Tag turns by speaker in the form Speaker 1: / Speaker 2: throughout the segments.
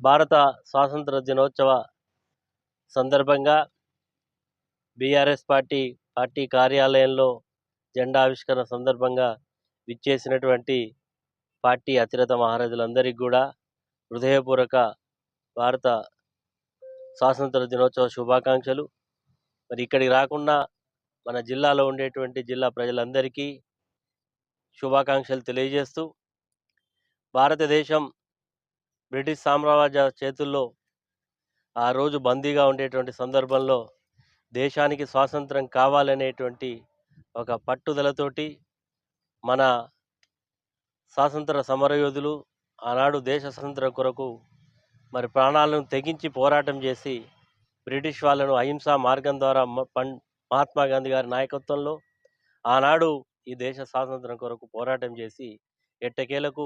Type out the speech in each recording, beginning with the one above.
Speaker 1: భారత స్వాతంత్ర దినోత్సవ సందర్భంగా బీఆర్ఎస్ పార్టీ పార్టీ కార్యాలయంలో జెండా ఆవిష్కరణ సందర్భంగా విచ్చేసినటువంటి పార్టీ అతిరత మహారాజులందరికీ కూడా హృదయపూర్వక భారత స్వాతంత్ర దినోత్సవ శుభాకాంక్షలు. మరి ఇక్కడికి రాకుండా మన జిల్లాలో ఉండేటువంటి జిల్లా ప్రజలందరికీ శుభాకాంక్షలు తెలియజేస్తూ భారతదేశం బ్రిటిష్ సామ్రాజ్య చేతుల్లో ఆ రోజు బందీగా ఉండేటువంటి సందర్భంలో దేశానికి స్వాతంత్రం కావాలనేటువంటి ఒక పట్టుదలతోటి మన స్వాతంత్ర సమరయోధులు ఆనాడు దేశ స్వాతంత్రం కొరకు మరి ప్రాణాలను తెగించి పోరాటం చేసి బ్రిటిష్ వాళ్ళను అహింసా మార్గం ద్వారా పం- మహాత్మా గాంధీ గారి నాయకత్వంలో ఆనాడు ఈ దేశ స్వాతంత్రం కొరకు పోరాటం చేసి ఎట్టకేలకు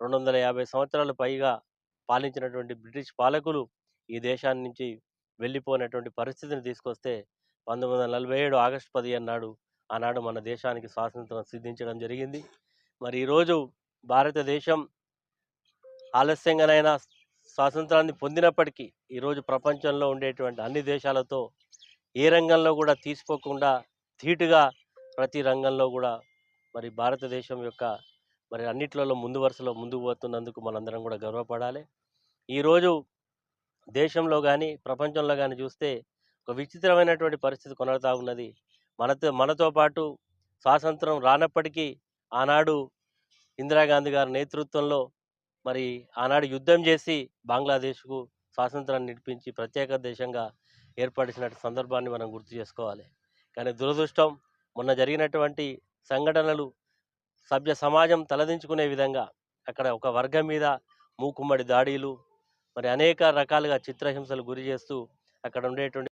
Speaker 1: రెండు వందల యాభై సంవత్సరాలు పైగా పాలించినటువంటి బ్రిటిష్ పాలకులు ఈ దేశాన్ని నుంచి వెళ్ళిపోయినటువంటి పరిస్థితిని తీసుకొస్తే పంతొమ్మిది వందల నలభై ఏడు ఆగస్టు పదిహేను నాడు ఆనాడు మన దేశానికి స్వాతంత్రం సిద్ధించడం జరిగింది. మరి ఈరోజు భారతదేశం ఆలస్యంగానైనా స్వాతంత్రాన్ని పొందినప్పటికీ ఈరోజు ప్రపంచంలో ఉండేటువంటి అన్ని దేశాలతో ఏ రంగంలో కూడా తీసుకోకుండా ధీటుగా ప్రతి రంగంలో కూడా మరి భారతదేశం యొక్క మరి అన్నిట్లలో ముందు వరుసలో ముందుకు పోతున్నందుకు మనందరం కూడా గర్వపడాలి. ఈరోజు దేశంలో కానీ ప్రపంచంలో కానీ చూస్తే ఒక విచిత్రమైనటువంటి పరిస్థితి కొనసాగుతా ఉన్నది. మనతో మనతో పాటు స్వాతంత్రం రానప్పటికీ ఆనాడు ఇందిరాగాంధీ గారి నేతృత్వంలో మరి ఆనాడు యుద్ధం చేసి బంగ్లాదేశ్కు స్వాతంత్రాన్ని నిడిపించి ప్రత్యేక దేశంగా ఏర్పడిన సందర్భాన్ని మనం గుర్తు చేసుకోవాలి. కానీ దురదృష్టం మొన్న జరిగినటువంటి సంఘటనలు సభ్య సమాజం తలదించుకునే విధంగా అక్కడ ఒక వర్గం మీద మూకుమ్మడి దాడిలు మరి అనేక రకాలుగా చిత్రహింసలు గురి చేస్తూ అక్కడ ఉండేటువంటి